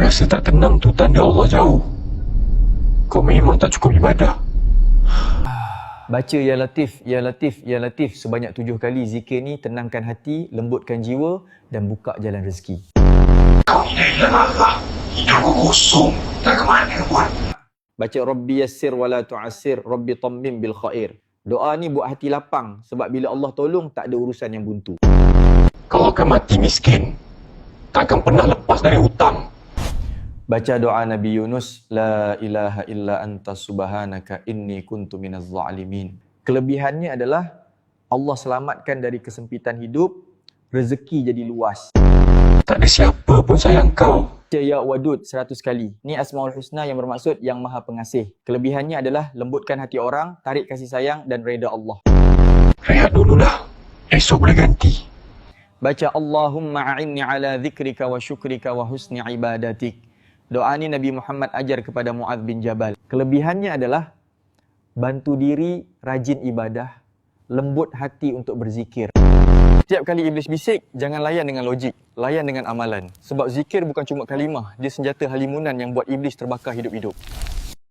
Rasa tak tenang tu tanda Allah jauh. Kau memang tak cukup ibadah. Baca Ya Latif, Ya Latif, Ya Latif sebanyak tujuh kali zikir ni tenangkan hati, lembutkan jiwa dan buka jalan rezeki. Kau ni adalah Allah. Hidup kau kosong. Tak ke mana pun. Baca Rabbi yassir wala tu'assir, Rabbi tammim bil khair. Doa ni buat hati lapang sebab bila Allah tolong tak ada urusan yang buntu. Kau akan mati miskin. Takkan pernah lepas dari hutang. Baca doa Nabi Yunus, La ilaha illa anta subhanaka inni kuntu minaz zalimin. Kelebihannya adalah Allah selamatkan dari kesempitan hidup, rezeki jadi luas. Tak ada siapa pun sayang kau. Ya Wadud 100 kali. Ni Asmaul Husna yang bermaksud yang maha pengasih. Kelebihannya adalah lembutkan hati orang, tarik kasih sayang dan reda Allah. Rehat dululah. Esok boleh ganti. Baca Allahumma a'inni ala dhikrika wa syukrika wa husni ibadatik. Doa ni Nabi Muhammad ajar kepada Muaz bin Jabal. Kelebihannya adalah bantu diri, rajin ibadah, lembut hati untuk berzikir. Setiap kali iblis bisik, jangan layan dengan logik, layan dengan amalan. Sebab zikir bukan cuma kalimah, dia senjata halimunan yang buat iblis terbakar hidup-hidup.